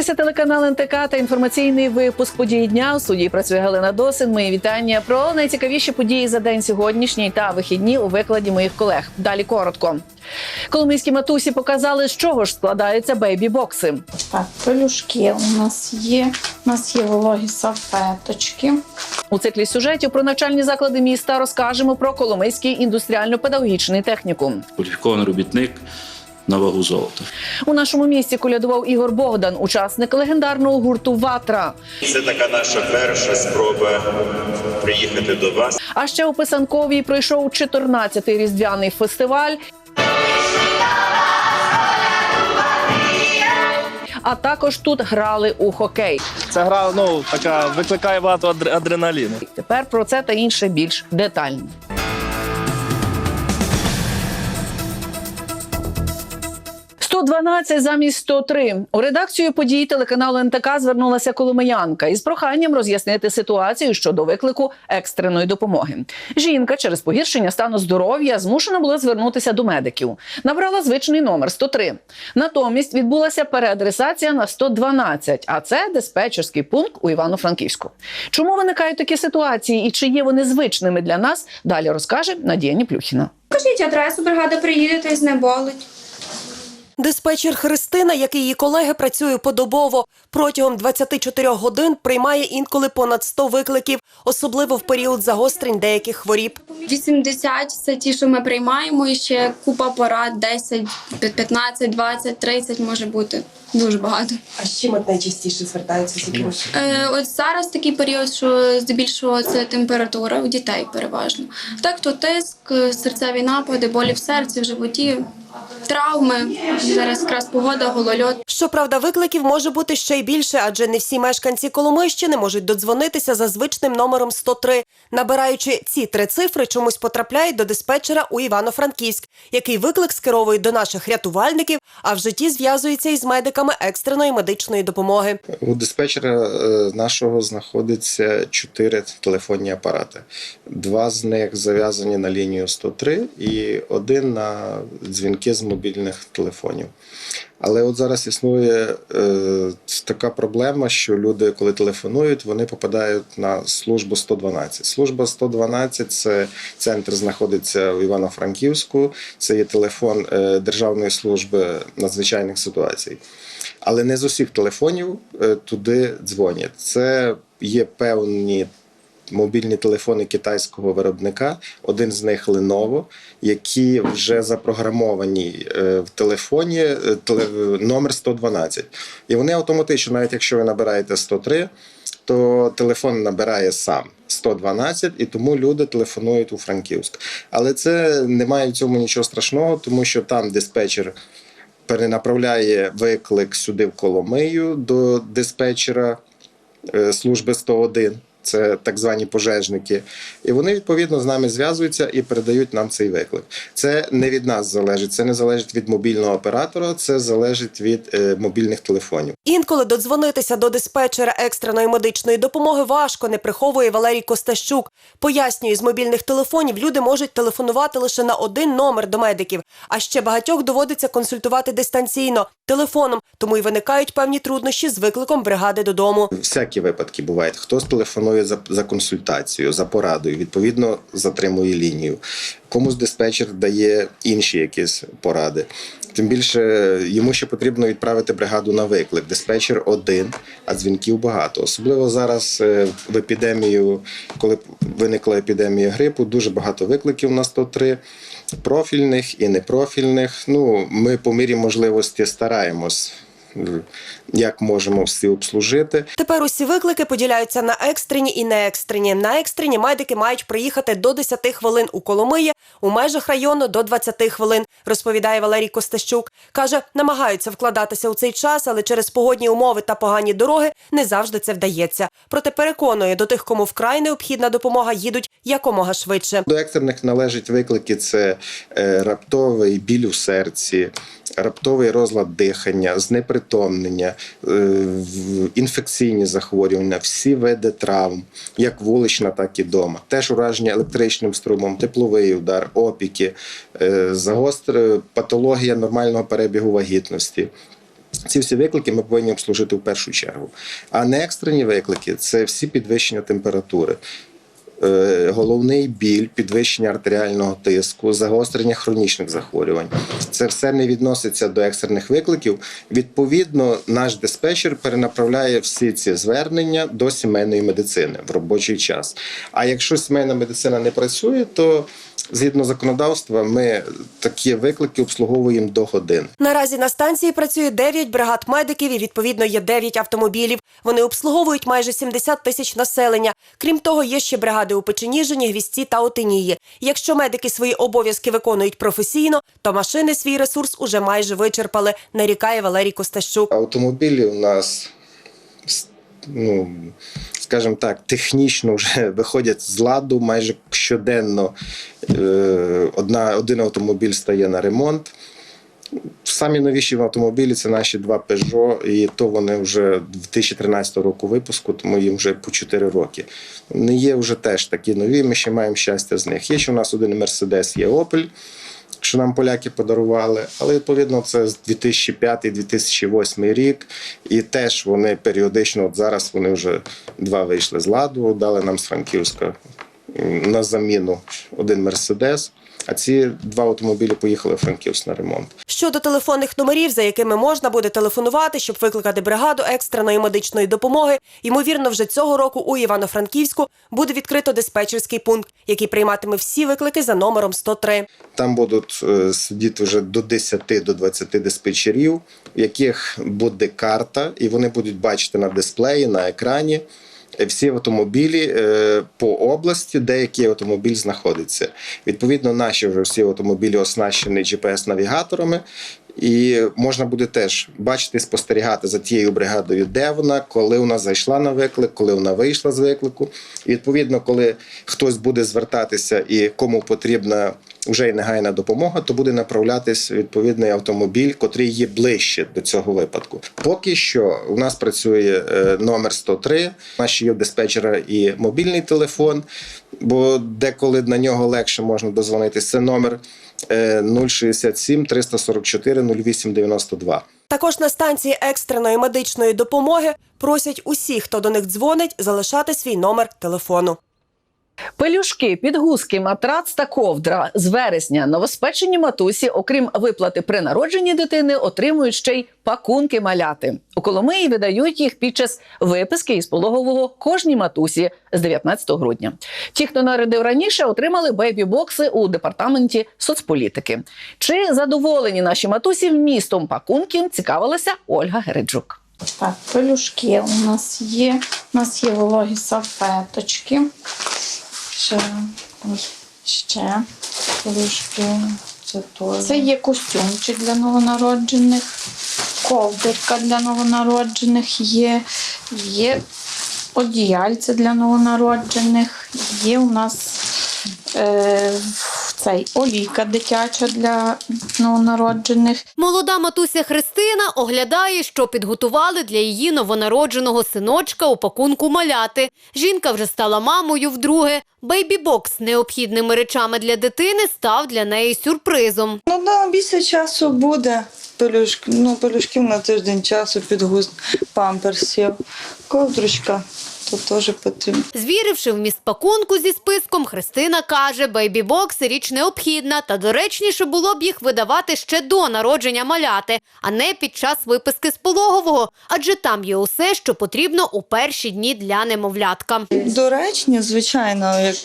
дивитеся телеканал НТК та інформаційний випуск події дня. У студії працює Галина Досин. Мої вітання про найцікавіші події за день сьогоднішній та вихідні у викладі моїх колег. Далі коротко. Коломийські матусі показали, з чого ж складаються бейбі-бокси. Так, пелюшки у нас є. У нас є вологі салфеточки. У циклі сюжетів про навчальні заклади міста розкажемо про Коломийський індустріально-педагогічний технікум. кваліфікований робітник на вагу золота. У нашому місті колядував Ігор Богдан, учасник легендарного гурту Ватра. Це така наша перша спроба приїхати до вас. А ще у Писанковій пройшов 14-й різдвяний фестиваль. А також тут грали у хокей. Ця гра ну така викликає багато адр- адреналіну. Тепер про це та інше більш детально. «112» замість 103. У редакцію подій телеканалу НТК звернулася коломиянка із проханням роз'яснити ситуацію щодо виклику екстреної допомоги. Жінка через погіршення стану здоров'я змушена була звернутися до медиків. Набрала звичний номер 103. Натомість відбулася переадресація на 112, а це диспетчерський пункт у Івано-Франківську. Чому виникають такі ситуації і чи є вони звичними для нас? Далі розкаже Надія Ніплюхіна. Кажіть адресу, бригада приїде та й знеболить. Диспетчер Христина, як і її колеги, працює подобово. Протягом 24 годин приймає інколи понад 100 викликів, особливо в період загострень деяких хворіб. 80 – це ті, що ми приймаємо, і ще купа порад, 10, 15, 20, 30 може бути. Дуже багато. А з чим от найчастіше звертаються з якими? Е, от зараз такий період, що здебільшого це температура у дітей переважно. Так то тиск, серцеві напади, болі в серці, в животі, травми. Зараз якраз погода, голольот. Щоправда, викликів може бути ще й більше, адже не всі мешканці Коломийщини можуть додзвонитися за звичним номером 103. Набираючи ці три цифри, чомусь потрапляють до диспетчера у Івано-Франківськ, який виклик скеровує до наших рятувальників, а в житті зв'язується із медиками екстреної медичної допомоги. У диспетчера е, нашого знаходиться чотири телефонні апарати. Два з них зав'язані на лінію 103 і один на дзвінки з мобільних телефонів. Але от зараз існує е, така проблема, що люди, коли телефонують, вони попадають на службу 112. Служба 112 – це центр знаходиться в Івано-Франківську. Це є телефон е, Державної служби надзвичайних ситуацій. Але не з усіх телефонів е, туди дзвонять. Це є певні мобільні телефони китайського виробника. Один з них Lenovo, які вже запрограмовані е, в телефоні е, номер 112. І вони автоматично, навіть якщо ви набираєте 103, то телефон набирає сам. 112, і тому люди телефонують у Франківськ. Але це немає в цьому нічого страшного, тому що там диспетчер перенаправляє виклик сюди в Коломию до диспетчера е, служби 101. Це так звані пожежники, і вони відповідно з нами зв'язуються і передають нам цей виклик. Це не від нас залежить, це не залежить від мобільного оператора, це залежить від е, мобільних телефонів. Інколи додзвонитися до диспетчера екстреної медичної допомоги важко, не приховує Валерій Костащук. Пояснює, з мобільних телефонів люди можуть телефонувати лише на один номер до медиків, а ще багатьох доводиться консультувати дистанційно телефоном, тому й виникають певні труднощі з викликом бригади додому. Всякі випадки бувають. Хтось телефонує за, за консультацією, за порадою, відповідно затримує лінію. Комусь диспетчер дає інші якісь поради. Тим більше йому ще потрібно відправити бригаду на виклик. Диспетчер один, а дзвінків багато. Особливо зараз е, в епідемію, коли виникла епідемія грипу, дуже багато викликів на 103, профільних і непрофільних. Ну, ми по мірі можливості стараємось. Як можемо всі обслужити, Тепер усі виклики поділяються на екстрені і неекстрені. На екстрені медики мають приїхати до 10 хвилин у Коломиї, у межах району до 20 хвилин, розповідає Валерій Костащук. Каже, намагаються вкладатися у цей час, але через погодні умови та погані дороги не завжди це вдається. Проте переконує, до тих, кому вкрай необхідна допомога, їдуть якомога швидше. До екстрених належать виклики: це е, раптовий біль у серці, раптовий розлад дихання, знепритомнення, е, інфекційні захворювання, всі види травм, як вулична, так і дома. Теж ураження електричним струмом, тепловий удар, опіки, е, загостр... патологія нормального перебігу вагітності. Ці всі виклики ми повинні обслужити в першу чергу. А не екстрені виклики це всі підвищення температури. Е, Головний біль, підвищення артеріального тиску, загострення хронічних захворювань. Це все не відноситься до екстрених викликів. Відповідно, наш диспетчер перенаправляє всі ці звернення до сімейної медицини в робочий час. А якщо сімейна медицина не працює, то згідно законодавства ми такі виклики обслуговуємо до годин. Наразі на станції працює 9 бригад медиків і відповідно є 9 автомобілів. Вони обслуговують майже 70 тисяч населення. Крім того, є ще бригади у Печеніжині, Гвісті та Отинії. Якщо медики свої обов'язки виконують професійно, то машини свій ресурс уже майже вичерпали, нарікає Валерій Костащук. Автомобілі у нас, ну, скажімо так, технічно вже виходять з ладу майже щоденно. Е, Одна, один автомобіль стає на ремонт. Самі новіші в автомобілі це наші два Peugeot, і то вони вже 2013 року випуску, тому їм вже по 4 роки. Не є вже теж такі нові, ми ще маємо щастя з них. Є ще у нас один Mercedes, є Opel, що нам поляки подарували, але відповідно це з 2005-2008 рік, і теж вони періодично, от зараз вони вже два вийшли з ладу, дали нам з Франківська на заміну один Мерседес. А ці два автомобілі поїхали в Франківськ на ремонт. Щодо телефонних номерів, за якими можна буде телефонувати, щоб викликати бригаду екстреної медичної допомоги, ймовірно, вже цього року у Івано-Франківську буде відкрито диспетчерський пункт, який прийматиме всі виклики за номером 103. Там будуть е, сидіти вже до 10 до 20 диспетчерів, в яких буде карта, і вони будуть бачити на дисплеї, на екрані. Всі автомобілі е, по області, де який автомобіль знаходиться. Відповідно, наші вже всі автомобілі оснащені GPS-навігаторами, і можна буде теж бачити, спостерігати за тією бригадою, де вона, коли вона зайшла на виклик, коли вона вийшла з виклику. І відповідно, коли хтось буде звертатися і кому потрібна вже й негайна допомога, то буде направлятись відповідний автомобіль, котрий є ближче до цього випадку. Поки що у нас працює е, номер 103, у нас ще є диспетчера і мобільний телефон, бо деколи на нього легше можна дозвонитися. Це номер е, 067 344 08 92. Також на станції екстреної медичної допомоги просять усіх, хто до них дзвонить, залишати свій номер телефону. Пелюшки, підгузки, матрац та ковдра з вересня новоспечені матусі, окрім виплати при народженні дитини, отримують ще й пакунки маляти. У Коломиї видають їх під час виписки із пологового кожній матусі з 19 грудня. Ті, хто народив раніше, отримали бейбі-бокси у департаменті соцполітики. Чи задоволені наші матусі вмістом пакунків? Цікавилася Ольга Гереджук. Так, пелюшки у нас є. У нас є вологі салфеточки. Ще, ось ще пелюшки. Це, теж. Це є костюмчик для новонароджених, ковдирка для новонароджених є, є одіяльце для новонароджених, є у нас е, цей олійка дитяча для новонароджених. Молода матуся Христина оглядає, що підготували для її новонародженого синочка у пакунку маляти. Жінка вже стала мамою вдруге. Бейбі-бокс з необхідними речами для дитини став для неї сюрпризом. Ну да, більше часу буде. Пелюшки, ну, пелюшків на тиждень часу, підгуз памперсів, ковдручка, то теж потрібно. Звіривши вміст пакунку зі списком, Христина каже, бейбі-бокс – річ необхідна, та доречніше було б їх видавати ще до народження маляти, а не під час виписки з пологового, адже там є усе, що потрібно у перші дні для немовлятка. Доречні, звичайно, як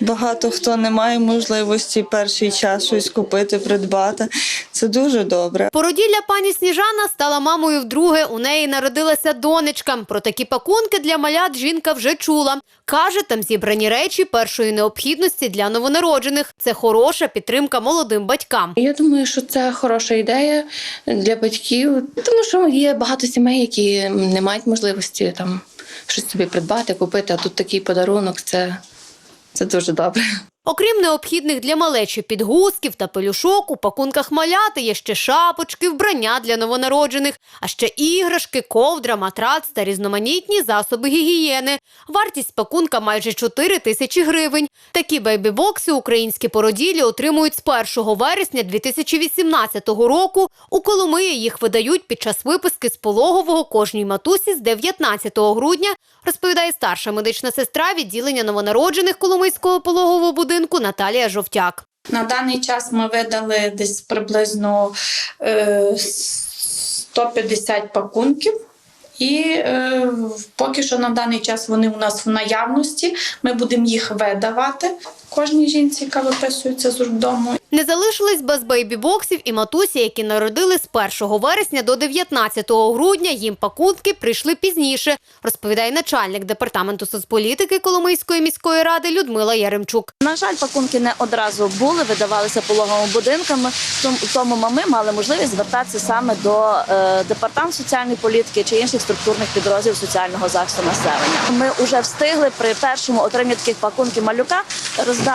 багато хто не має можливості перший час щось купити, придбати. Це дуже добре. Породілля пані Сніжана стала мамою вдруге. У неї народилася донечка. Про такі пакунки для малят жінка вже чула. Каже, там зібрані речі першої необхідності для новонароджених. Це хороша підтримка молодим батькам. Я думаю, що це хороша ідея для батьків, тому що є багато сімей, які не мають можливості там щось собі придбати, купити. А тут такий подарунок це, це дуже добре. Окрім необхідних для малечі підгузків та пелюшок, у пакунках маляти є ще шапочки, вбрання для новонароджених, а ще іграшки, ковдра, матрац та різноманітні засоби гігієни. Вартість пакунка майже 4 тисячі гривень. Такі бейбі-бокси українські породілі отримують з 1 вересня 2018 року. У Коломиї їх видають під час виписки з пологового кожній матусі з 19 грудня, розповідає старша медична сестра відділення новонароджених Коломийського пологового будинку Наталія Жовтяк. На даний час ми видали десь приблизно е, 150 пакунків. І е, поки що на даний час вони у нас в наявності. Ми будемо їх видавати кожній жінці, яка виписується з роддому. Не залишились без бейбі-боксів і матусі, які народили з 1 вересня до 19 грудня. Їм пакунки прийшли пізніше, розповідає начальник департаменту соцполітики Коломийської міської ради Людмила Яремчук. На жаль, пакунки не одразу були, видавалися пологовими будинками. Тому, тому ми мали можливість звертатися саме до е, департаменту соціальної політики чи інших структурних підрозділів соціального захисту населення. Ми вже встигли при першому отриманні таких пакунків малюка роздати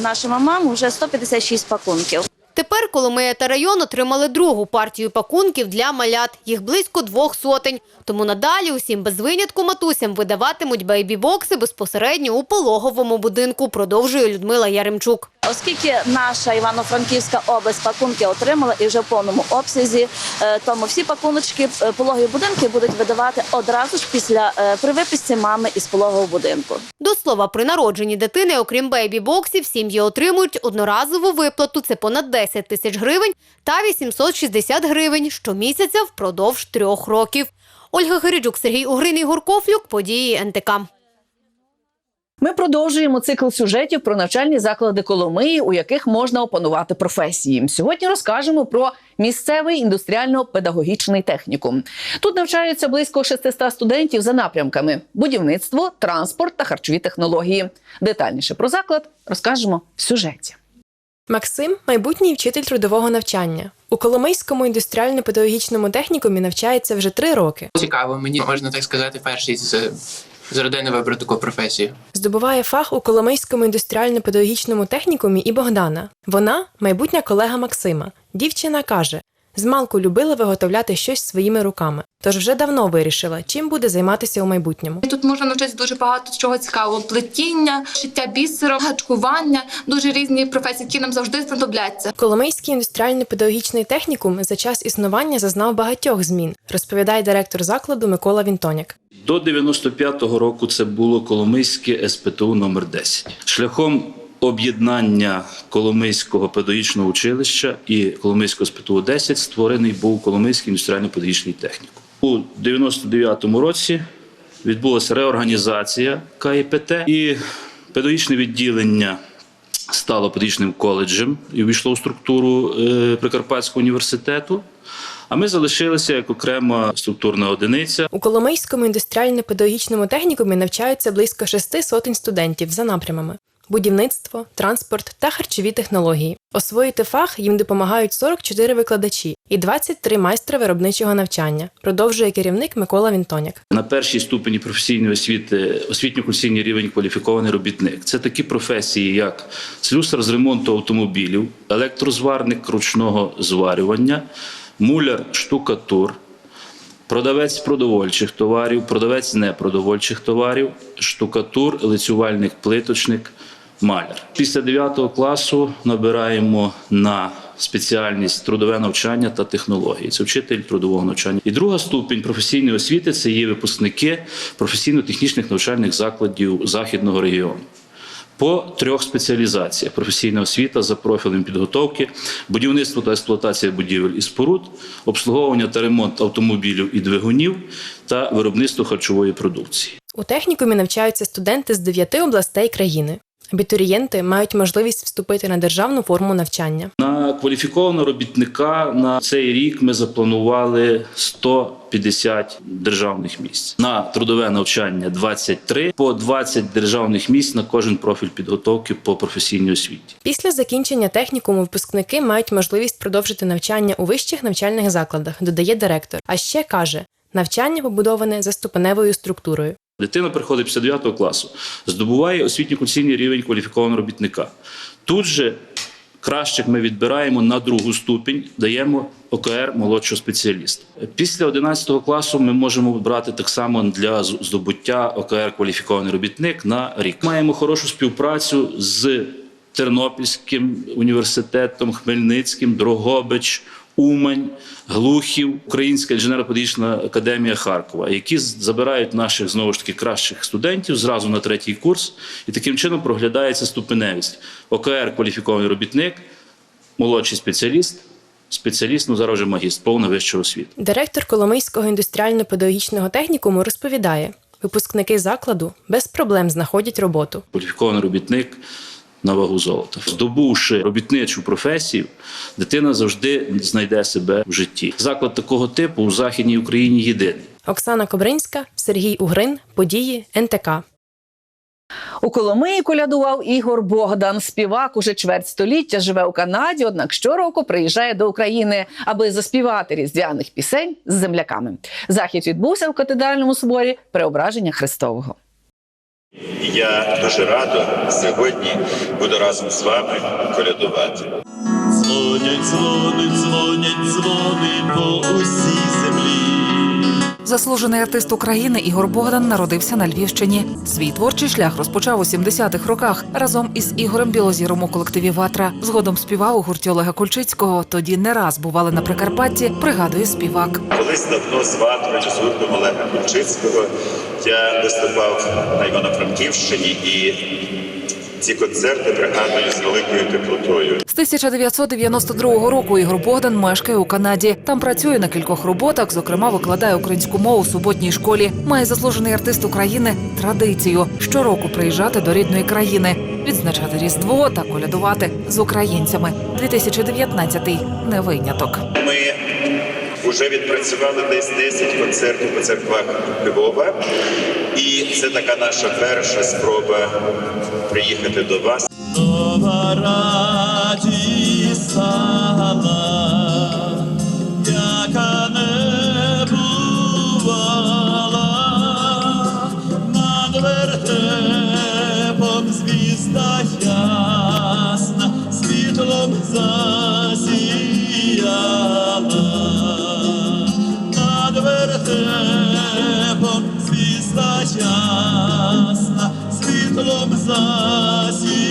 нашим мамам вже 156 пакунків. Тепер Коломия та район отримали другу партію пакунків для малят. Їх близько двох сотень. Тому надалі усім без винятку матусям видаватимуть бейбі-бокси безпосередньо у пологовому будинку, продовжує Людмила Яремчук. Оскільки наша Івано-Франківська область пакунки отримала і вже в повному обсязі, е, тому всі пакуночки е, пологові будинки будуть видавати одразу ж після е, при виписці мами із пологового будинку. До слова, при народженні дитини, окрім бейбі-боксів, сім'ї отримують одноразову виплату. Це понад 10 тисяч гривень та 860 гривень щомісяця впродовж трьох років. Ольга Гириджук, Сергій Угрин, Ігор події НТК. Ми продовжуємо цикл сюжетів про навчальні заклади Коломиї, у яких можна опанувати професії. Сьогодні розкажемо про місцевий індустріально-педагогічний технікум. Тут навчаються близько 600 студентів за напрямками: будівництво, транспорт та харчові технології. Детальніше про заклад розкажемо в сюжеті. Максим майбутній вчитель трудового навчання. У Коломийському індустріально-педагогічному технікумі навчається вже три роки. Цікаво, мені можна так сказати, перший з, з родини вибрав таку професію. Здобуває фах у Коломийському індустріально-педагогічному технікумі і Богдана. Вона майбутня колега Максима. Дівчина каже: змалку любила виготовляти щось своїми руками, тож вже давно вирішила, чим буде займатися у майбутньому. Тут можна навчитися дуже багато чого цікавого: плетіння, шиття бісером, гачкування, дуже різні професії, які нам завжди знадобляться. Коломийський індустріально-педагогічний технікум за час існування зазнав багатьох змін, розповідає директор закладу Микола Вінтоняк. До 95-го року це було Коломийське СПТУ номер 10 Шляхом об'єднання Коломийського педагогічного училища і Коломийського СПТУ 10 створений був Коломийський індустріально-педагогічний технікум. У 99-му році відбулася реорганізація КІПТ і педагогічне відділення стало педагогічним коледжем і увійшло у структуру е, Прикарпатського університету. А ми залишилися як окрема структурна одиниця. У Коломийському індустріально-педагогічному технікумі навчаються близько шести сотень студентів за напрямами: будівництво, транспорт та харчові технології. Освоїти фах їм допомагають 44 викладачі і 23 майстри виробничого навчання, продовжує керівник Микола Вінтоняк. На першій ступені професійної освіти освітньо-курсійний рівень кваліфікований робітник. Це такі професії, як слюсар з ремонту автомобілів, електрозварник ручного зварювання, муляр штукатур, продавець продовольчих товарів, продавець непродовольчих товарів, штукатур, лицювальник, плиточник, маляр. Після 9 класу набираємо на спеціальність трудове навчання та технології. Це вчитель трудового навчання. І друга ступінь професійної освіти це є випускники професійно-технічних навчальних закладів західного регіону. По трьох спеціалізаціях: професійна освіта за профілем підготовки, будівництво та експлуатація будівель і споруд, обслуговування та ремонт автомобілів і двигунів та виробництво харчової продукції. У технікумі навчаються студенти з дев'яти областей країни. Абітурієнти мають можливість вступити на державну форму навчання. На кваліфікованого робітника на цей рік ми запланували 150 державних місць. На трудове навчання 23, по 20 державних місць на кожен профіль підготовки по професійній освіті. Після закінчення технікуму випускники мають можливість продовжити навчання у вищих навчальних закладах, додає директор. А ще каже, навчання побудоване за ступеневою структурою. Дитина приходить після 9 класу, здобуває освітньо-курсійний рівень кваліфікованого робітника. Тут же кращих ми відбираємо на другу ступінь, даємо ОКР молодшого спеціаліста. Після 11 класу ми можемо брати так само для здобуття ОКР кваліфікований робітник на рік. Маємо хорошу співпрацю з Тернопільським університетом, Хмельницьким, Дрогобич. Умань, Глухів, Українська інженерно-педагогічна академія Харкова, які забирають наших знову ж таки кращих студентів зразу на третій курс, і таким чином проглядається ступеневість. ОКР кваліфікований робітник, молодший спеціаліст, спеціаліст, ну зараз вже магістр, повна вища освіта. Директор Коломийського індустріально-педагогічного технікуму розповідає, випускники закладу без проблем знаходять роботу. Кваліфікований робітник на вагу золота. Здобувши робітничу професію, дитина завжди знайде себе в житті. Заклад такого типу у Західній Україні єдиний. Оксана Кобринська, Сергій Угрин, події НТК. У Коломиї колядував Ігор Богдан. Співак уже чверть століття живе у Канаді, однак щороку приїжджає до України, аби заспівати різдвяних пісень з земляками. Захід відбувся в катедральному соборі Преображення Христового. І я дуже радо сьогодні буду разом з вами колядувати. Дзвонять, дзвонить, дзвонять, дзвони по усій землі. Заслужений артист України Ігор Богдан народився на Львівщині. Свій творчий шлях розпочав у 70-х роках разом із Ігорем Білозіром у колективі Ватра. Згодом співав у гурті Олега Кульчицького. Тоді не раз бували на Прикарпатті. Пригадує співак. Колись давно з ватрою з гуртом Олега Кульчицького я виступав на Івано-Франківщині і ці концерти пригадую з великою теплотою. З 1992 року Ігор Богдан мешкає у Канаді. Там працює на кількох роботах, зокрема, викладає українську мову у суботній школі. Має заслужений артист України традицію щороку приїжджати до рідної країни, відзначати різдво та колядувати з українцями. 2019-й – не виняток. Ми вже відпрацювали десь 10 концертів по церквах Львова, і це така наша перша спроба приїхати до вас. Нова радість стала, світлом засіяла.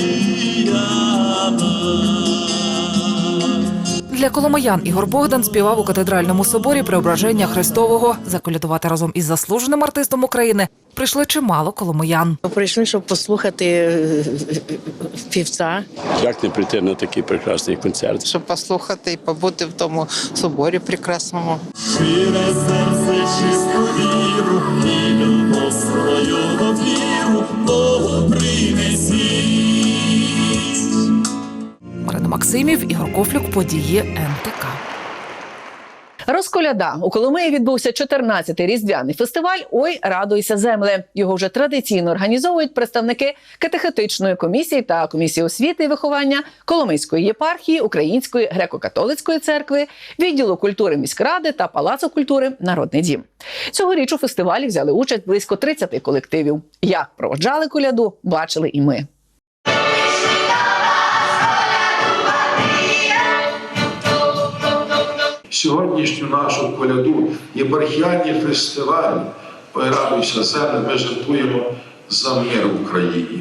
Для коломиян Ігор Богдан співав у катедральному соборі Преображення Христового. Заколядувати разом із заслуженим артистом України прийшли чимало коломиян. Прийшли, щоб послухати е, півця. Як не прийти на такий прекрасний концерт? Щоб послухати і побути в тому соборі прекрасному. Щире серце, чисту віру, і любов свою Богу принесіть. Марина Максимів, Ігор Кофлюк, події НТК. Розколяда у Коломиї відбувся 14-й різдвяний фестиваль Ой, радуйся земле. Його вже традиційно організовують представники катехетичної комісії та комісії освіти і виховання Коломийської єпархії, Української греко-католицької церкви, відділу культури міськради та палацу культури Народний дім. Цьогоріч у фестивалі взяли участь близько 30 колективів. Як проводжали коляду, бачили і ми. Сьогоднішню нашу коляду єпархіальні фестивалі. «Ой, радуйся земле, ми жартуємо за мир в Україні.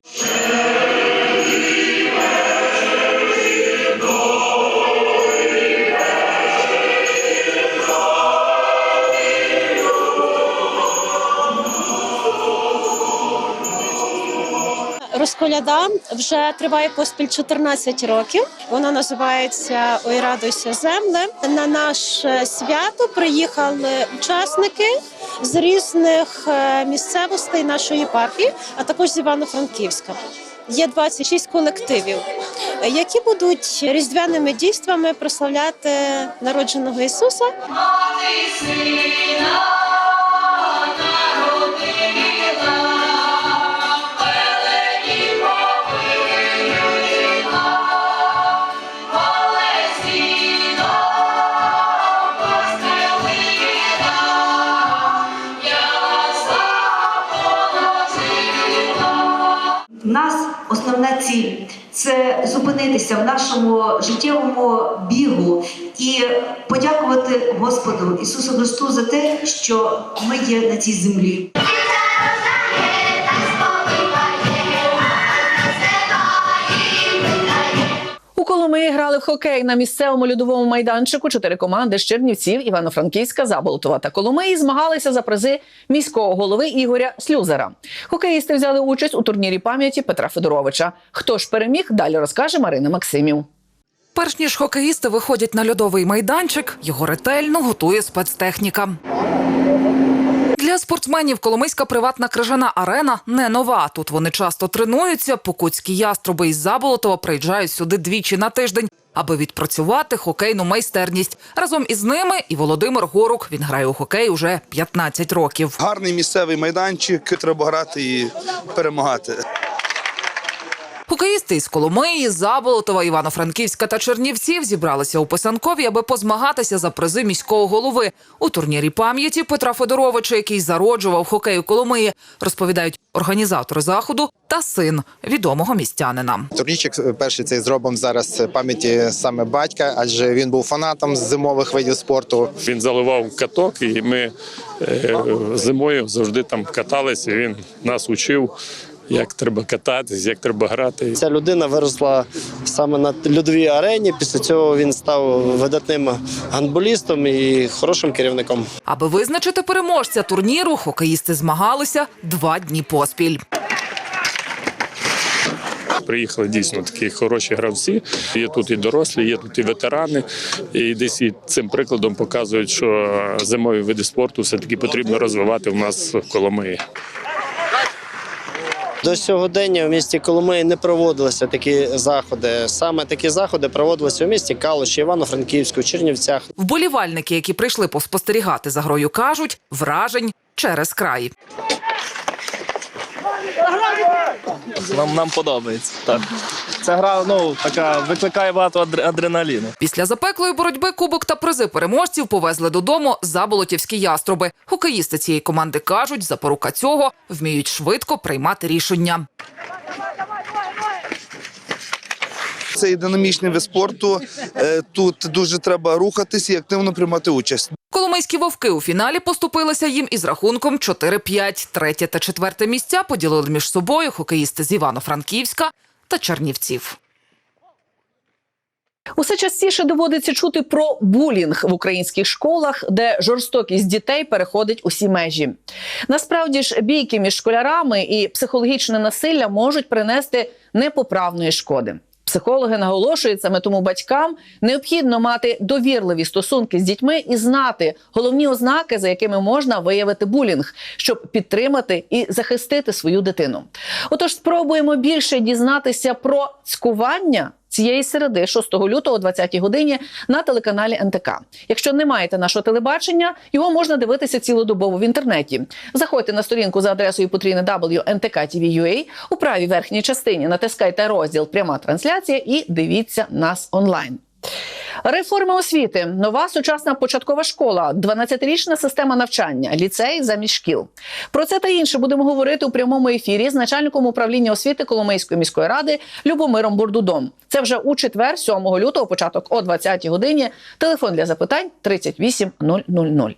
Розколяда вже триває поспіль 14 років. Вона називається Ой, радуйся земле. На наше свято приїхали учасники з різних е, місцевостей нашої єпархії, а також з Івано-Франківська. Є 26 колективів, які будуть різдвяними дійствами прославляти народженого Ісуса. в це зупинитися в нашому життєвому бігу і подякувати Господу Ісусу Христу за те, що ми є на цій землі. В хокей на місцевому льодовому майданчику. Чотири команди з Чернівців, Івано-Франківська, Заболотова та Коломиї змагалися за призи міського голови Ігоря Слюзера. Хокеїсти взяли участь у турнірі пам'яті Петра Федоровича. Хто ж переміг, далі розкаже Марина Максимів. Перш ніж хокеїсти виходять на льодовий майданчик, його ретельно готує спецтехніка. Спортсменів Коломийська приватна крижана арена не нова. Тут вони часто тренуються. Покутські яструби із Заболотова приїжджають сюди двічі на тиждень, аби відпрацювати хокейну майстерність. Разом із ними і Володимир Горук. Він грає у хокей уже 15 років. Гарний місцевий майданчик, треба грати і перемагати. Хокеїсти із Коломиї, Заболотова, Івано-Франківська та Чернівців зібралися у Писанкові, аби позмагатися за призи міського голови у турнірі пам'яті Петра Федоровича, який зароджував хокей у Коломиї, розповідають організатори заходу та син відомого містянина. Турнірчик перший цей зробимо зараз пам'яті саме батька, адже він був фанатом з зимових видів спорту. Він заливав каток, і ми е, зимою завжди там каталися. Він нас учив, як треба кататись, як треба грати. Ця людина виросла саме на льодовій арені. Після цього він став видатним гандболістом і хорошим керівником. Аби визначити переможця турніру, хокеїсти змагалися два дні поспіль. Приїхали дійсно такі хороші гравці. Є тут і дорослі, є тут і ветерани. І десь і цим прикладом показують, що зимові види спорту все таки потрібно розвивати в нас в Коломиї. До сьогодення в місті Коломиї не проводилися такі заходи. Саме такі заходи проводилися у місті Калуші, Івано-Франківську, Чернівцях. Вболівальники, які прийшли поспостерігати за грою, кажуть вражень через край. Нам, нам подобається. Так. Ця гра ну, така викликає багато адреналіну. Після запеклої боротьби кубок та призи переможців повезли додому заболотівські яструби. Хокеїсти цієї команди кажуть, запорука цього вміють швидко приймати рішення. Це і динамічний вид спорту. Е, Тут дуже треба рухатись і активно приймати участь. Коломийські вовки у фіналі поступилися їм із рахунком 4-5. Третє та четверте місця поділили між собою хокеїсти з Івано-Франківська та Чернівців. Усе частіше доводиться чути про булінг в українських школах, де жорстокість дітей переходить усі межі. Насправді ж бійки між школярами і психологічне насилля можуть принести непоправної шкоди. Психологи наголошують саме тому батькам необхідно мати довірливі стосунки з дітьми і знати головні ознаки, за якими можна виявити булінг, щоб підтримати і захистити свою дитину. Отож, спробуємо більше дізнатися про цькування цієї середи, 6 лютого, о 20 годині, на телеканалі НТК. Якщо не маєте нашого телебачення, його можна дивитися цілодобово в інтернеті. Заходьте на сторінку за адресою потрійне WNTK.TV.ua, у правій верхній частині натискайте розділ Пряма трансляція і дивіться нас онлайн. Реформа освіти, нова сучасна початкова школа, 12-річна система навчання, ліцей замість шкіл. Про це та інше будемо говорити у прямому ефірі з начальником управління освіти Коломийської міської ради Любомиром Бурдудом. Це вже у четвер, 7 лютого, початок о 20 годині. Телефон для запитань 38 000.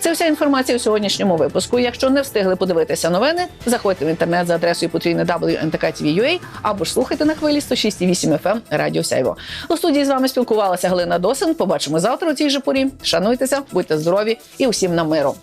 Це вся інформація у сьогоднішньому випуску. Якщо не встигли подивитися новини, заходьте в інтернет за адресою потрійне WNTK.TV.ua або ж слухайте на хвилі 106,8 FM Радіо Сяйво. У студії з вами спілкувалася Галина Досин. Побачимо завтра у цій же порі. Шануйтеся, будьте здорові і усім на миру.